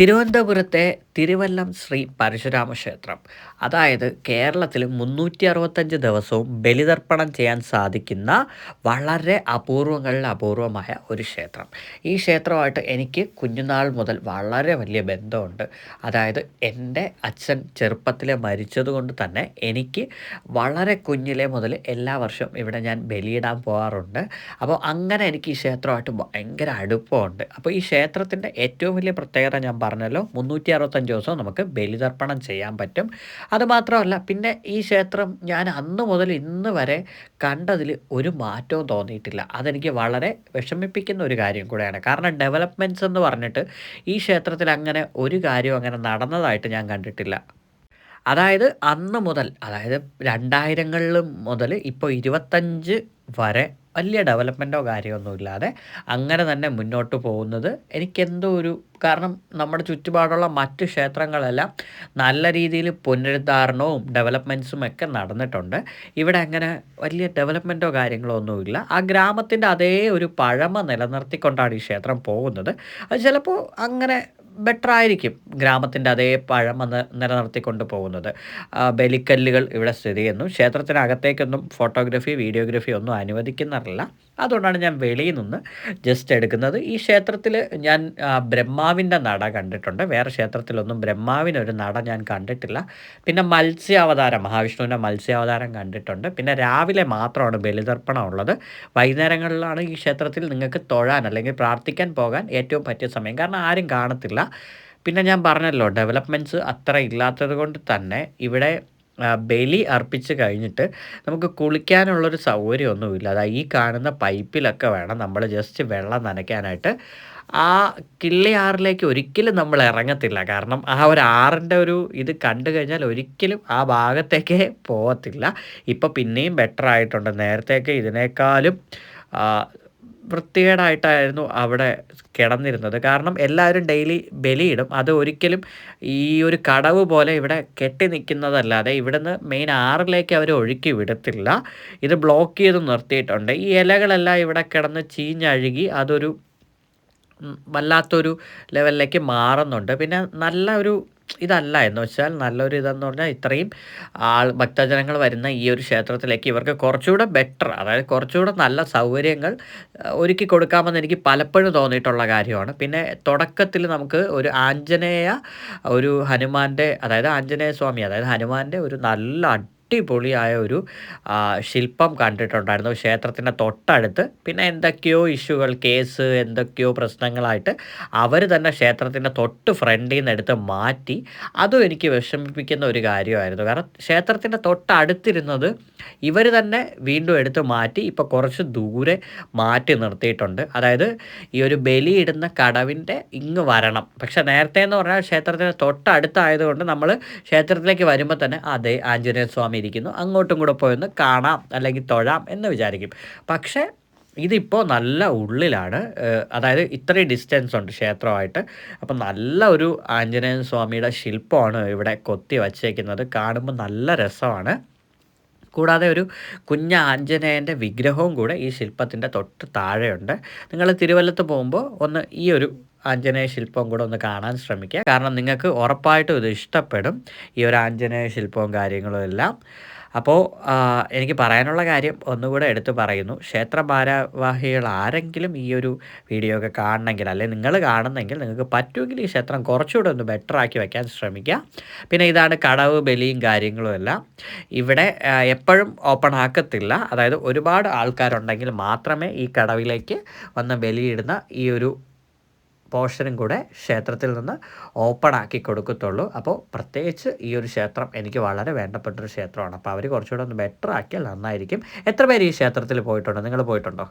തിരുവനന്തപുരത്തെ തിരുവല്ലം ശ്രീ പരശുരാമ ക്ഷേത്രം അതായത് കേരളത്തിൽ മുന്നൂറ്റി അറുപത്തഞ്ച് ദിവസവും ബലിതർപ്പണം ചെയ്യാൻ സാധിക്കുന്ന വളരെ അപൂർവങ്ങളിൽ അപൂർവമായ ഒരു ക്ഷേത്രം. ഈ ക്ഷേത്രമായിട്ട് എനിക്ക് കുഞ്ഞുനാൾ മുതൽ വളരെ വലിയ ബന്ധമുണ്ട്. അതായത് എന്റെ അച്ഛൻ ചെറുപ്പത്തിലെ മരിച്ചതുകൊണ്ട് തന്നെ എനിക്ക് വളരെ കുഞ്ഞിലെ മുതൽ എല്ലാ വർഷവും ഇവിടെ ഞാൻ ബലിയിടാൻ പോകാറുണ്ട് അപ്പോൾ അങ്ങനെ എനിക്ക് ഈ ക്ഷേത്രമായിട്ട് ഭയങ്കര അടുപ്പമുണ്ട്. അപ്പോൾ ഈ ക്ഷേത്രത്തിന്റെ ഏറ്റവും വലിയ പ്രത്യേകത ഞാൻ പറഞ്ഞല്ലോ മുന്നൂറ്റി അറുപത്തഞ്ച് ദിവസവും നമുക്ക് ബലിതർപ്പണം ചെയ്യാൻ പറ്റും. അതുമാത്രമല്ല പിന്നെ ഈ ക്ഷേത്രം ഞാൻ അന്ന് മുതൽ ഇന്ന് വരെ കണ്ടതിൽ ഒരു മാറ്റവും തോന്നിയിട്ടില്ല. അതെനിക്ക് വളരെ വിഷമിപ്പിക്കുന്ന ഒരു കാര്യം കൂടെയാണ്. കാരണം ഡെവലപ്മെന്റ്സ് എന്ന് പറഞ്ഞിട്ട് ഈ ക്ഷേത്രത്തിൽ അങ്ങനെ ഒരു കാര്യവും അങ്ങനെ നടന്നതായിട്ട് ഞാൻ കണ്ടിട്ടില്ല. അതായത് അന്ന് മുതൽ അതായത് രണ്ടായിരങ്ങളിൽ മുതൽ ഇപ്പോൾ ഇരുപത്തഞ്ച് വരെ വലിയ ഡെവലപ്മെന്റോ കാര്യമൊന്നും ഇല്ലാതെ അങ്ങനെ തന്നെ മുന്നോട്ട് പോകുന്നത് എനിക്കെന്തോ ഒരു കാരണം നമ്മുടെ ചുറ്റുപാടുള്ള മറ്റ് ക്ഷേത്രങ്ങളെല്ലാം നല്ല രീതിയിൽ പുനരുദ്ധാരണവും ഡെവലപ്മെന്റ്സും ഒക്കെ നടന്നിട്ടുണ്ട്. ഇവിടെ അങ്ങനെ വലിയ ഡെവലപ്മെന്റോ കാര്യങ്ങളോ ഒന്നുമില്ല. ആ ഗ്രാമത്തിന്റെ അതേ ഒരു പഴമ നിലനിർത്തിക്കൊണ്ടാണ് ഈ ക്ഷേത്രം പോകുന്നത്. അത് ചിലപ്പോൾ അങ്ങനെ ബെറ്റർ ആയിരിക്കും ഗ്രാമത്തിന്റെ അതേ പഴം അന്ന് നിലനിർത്തിക്കൊണ്ട് പോകുന്നത്. ബലിക്കല്ലുകൾ ഇവിടെ സ്ഥിതി ചെയ്യുന്നു. ക്ഷേത്രത്തിനകത്തേക്കൊന്നും ഫോട്ടോഗ്രാഫി വീഡിയോഗ്രാഫി ഒന്നും അനുവദിക്കുന്നില്ല അതുകൊണ്ടാണ് ഞാൻ വെളിയിൽ നിന്ന് ജസ്റ്റ് എടുക്കുന്നത്. ഈ ക്ഷേത്രത്തിൽ ഞാൻ ബ്രഹ്മാവിന്റെ നട കണ്ടിട്ടുണ്ട്. വേറെ ക്ഷേത്രത്തിലൊന്നും ബ്രഹ്മാവിനൊരു നട ഞാൻ കണ്ടിട്ടില്ല. പിന്നെ മത്സ്യാവതാരം മഹാവിഷ്ണുവിന്റെ മത്സ്യാവതാരം കണ്ടിട്ടുണ്ട്. പിന്നെ രാവിലെ മാത്രമാണ് ബലിതർപ്പണം ഉള്ളത് വൈകുന്നേരങ്ങളിലാണ് ഈ ക്ഷേത്രത്തിൽ നിങ്ങൾക്ക് തൊഴാൻ അല്ലെങ്കിൽ പ്രാർത്ഥിക്കാൻ പോകാൻ ഏറ്റവും പറ്റിയ സമയം. കാരണം ആരും കാണത്തില്ല. പിന്നെ ഞാൻ പറഞ്ഞല്ലോ ഡെവലപ്മെന്റ്സ് അത്ര ഇല്ലാത്തത് കൊണ്ട് തന്നെ ഇവിടെ ബലി അർപ്പിച്ച് കഴിഞ്ഞിട്ട് നമുക്ക് കുളിക്കാനുള്ളൊരു സൗകര്യമൊന്നുമില്ല. അതാ ഈ കാണുന്ന പൈപ്പിലൊക്കെ വേണം നമ്മൾ ജസ്റ്റ് വെള്ളം നനയ്ക്കാനായിട്ട്. ആ കിള്ളിയാറിലേക്ക് ഒരിക്കലും നമ്മൾ ഇറങ്ങത്തില്ല. കാരണം ആ ഒരു ആറിന്റെ ഒരു ഇത് കണ്ടു കഴിഞ്ഞാൽ ഒരിക്കലും ആ ഭാഗത്തേക്കേ പോകത്തില്ല. ഇപ്പോൾ പിന്നെയും ബെറ്റർ ആയിട്ടുണ്ട്. നേരത്തെയൊക്കെ ഇതിനേക്കാളും വൃത്തികേടായിട്ടായിരുന്നു അവിടെ കിടന്നിരുന്നത്. കാരണം എല്ലാവരും ഡെയിലി ബലിയിടും. അത് ഒരിക്കലും ഈ ഒരു കടവ് പോലെ ഇവിടെ കെട്ടി നിൽക്കുന്നതല്ലാതെ ഇവിടുന്ന് മെയിൻ ആറിലേക്ക് അവർ ഒഴുക്കി വിടത്തില്ല. ഇത് ബ്ലോക്ക് ചെയ്ത് നിർത്തിയിട്ടുണ്ട്. ഈ ഇലകളെല്ലാം ഇവിടെ കിടന്ന് ചീഞ്ഞഴുകി അതൊരു വല്ലാത്തൊരു ലെവലിലേക്ക് മാറുന്നുണ്ട്. പിന്നെ നല്ല ഒരു ഇതല്ല എന്ന് വെച്ചാൽ നല്ലൊരു ഇതെന്ന് പറഞ്ഞാൽ ഇത്രയും ആൾ ഭക്തജനങ്ങൾ വരുന്ന ഈ ഒരു ക്ഷേത്രത്തിലേക്ക് ഇവർക്ക് കുറച്ചുകൂടെ ബെറ്റർ അതായത് കുറച്ചുകൂടെ നല്ല സൗകര്യങ്ങൾ ഒരുക്കി കൊടുക്കാമെന്ന് എനിക്ക് പലപ്പോഴും തോന്നിയിട്ടുള്ള കാര്യമാണ്. പിന്നെ തുടക്കത്തിൽ നമുക്ക് ഒരു ആഞ്ജനേയ ഒരു ഹനുമാന്റെ അതായത് ആഞ്ജനേയ സ്വാമി അതായത് ഹനുമാന്റെ ഒരു നല്ല അടിപൊളിയായ ഒരു ശില്പം കണ്ടിട്ടുണ്ടായിരുന്നു ക്ഷേത്രത്തിന്റെ തൊട്ടടുത്ത്. പിന്നെ എന്തൊക്കെയോ ഇഷ്യൂകൾ കേസ് എന്തൊക്കെയോ പ്രശ്നങ്ങളായിട്ട് അവർ തന്നെ ക്ഷേത്രത്തിന്റെ തൊട്ട് ഫ്രണ്ടിൽ നിന്ന് എടുത്ത് മാറ്റി. അതും എനിക്ക് വിഷമിപ്പിക്കുന്ന ഒരു കാര്യമായിരുന്നു. കാരണം ക്ഷേത്രത്തിന്റെ തൊട്ടടുത്തിരുന്നത് ഇവർ തന്നെ വീണ്ടും എടുത്ത് മാറ്റി ഇപ്പോൾ കുറച്ച് ദൂരെ മാറ്റി നിർത്തിയിട്ടുണ്ട്. അതായത് ഈ ഒരു ബലിയിടുന്ന കടവിന്റെ ഇങ്ങ് വരണം. പക്ഷെ നേരത്തെ എന്ന് പറഞ്ഞാൽ ക്ഷേത്രത്തിന്റെ തൊട്ടടുത്തായതുകൊണ്ട് നമ്മൾ ക്ഷേത്രത്തിലേക്ക് വരുമ്പോൾ തന്നെ അതെ ആഞ്ജനേയ സ്വാമി ഇരിക്കുന്നു അങ്ങോട്ടും കൂടെ പോയൊന്ന് കാണാം അല്ലെങ്കിൽ തൊഴാം എന്ന് വിചാരിക്കും. പക്ഷേ ഇതിപ്പോൾ നല്ല ഉള്ളിലാണ്. അതായത് ഇത്രയും ഡിസ്റ്റൻസ് ഉണ്ട് ക്ഷേത്രമായിട്ട്. അപ്പം നല്ല ഒരു ആഞ്ജനേയൻ സ്വാമിയുടെ ശില്പമാണ് ഇവിടെ കൊത്തി വച്ചേക്കുന്നത്. കാണുമ്പോൾ നല്ല രസമാണ്. കൂടാതെ ഒരു കുഞ്ഞ ആഞ്ജനേയന്റെ വിഗ്രഹവും കൂടെ ഈ ശില്പത്തിന്റെ തൊട്ട് താഴെയുണ്ട്. നിങ്ങൾ തിരുവല്ലത്ത് പോകുമ്പോൾ ഒന്ന് ഈ ഒരു ആഞ്ജനേയ ശില്പവും കൂടെ ഒന്ന് കാണാൻ ശ്രമിക്കുക കാരണം നിങ്ങൾക്ക് ഉറപ്പായിട്ടും ഇത് ഇഷ്ടപ്പെടും ഈ ഒരു ആഞ്ജനേയ ശില്പവും കാര്യങ്ങളും എല്ലാം. അപ്പോൾ എനിക്ക് പറയാനുള്ള കാര്യം ഒന്നുകൂടെ എടുത്തു പറയുന്നു. ക്ഷേത്ര ഭാരവാഹികൾ ആരെങ്കിലും ഈ ഒരു വീഡിയോ ഒക്കെ കാണണമെങ്കിൽ അല്ലെങ്കിൽ നിങ്ങൾ കാണുന്നെങ്കിൽ നിങ്ങൾക്ക് പറ്റുമെങ്കിൽ ഈ ക്ഷേത്രം കുറച്ചുകൂടെ ഒന്ന് ബെറ്റർ ആക്കി വയ്ക്കാൻ ശ്രമിക്കുക പിന്നെ ഇതാണ് കടവ് ബലിയും കാര്യങ്ങളും എല്ലാം. ഇവിടെ എപ്പോഴും ഓപ്പൺ ആക്കത്തില്ല. അതായത് ഒരുപാട് ആൾക്കാരുണ്ടെങ്കിൽ മാത്രമേ ഈ കടവിലേക്ക് വന്ന് ബലിയിടുന്ന ഈ ഒരു പോർഷനും കൂടെ ക്ഷേത്രത്തിൽ നിന്ന് ഓപ്പൺ ആക്കി കൊടുക്കത്തുള്ളൂ. അപ്പോൾ പ്രത്യേകിച്ച് ഈ ഒരു ക്ഷേത്രം എനിക്ക് വളരെ വേണ്ടപ്പെട്ടൊരു ക്ഷേത്രമാണ്. അപ്പോൾ അവർ കുറച്ചുകൂടെ ഒന്ന് ബെറ്റർ ആക്കിയാൽ നന്നായിരിക്കും. എത്ര പേര് ഈ ക്ഷേത്രത്തിൽ പോയിട്ടുണ്ടോ? നിങ്ങൾ പോയിട്ടുണ്ടോ?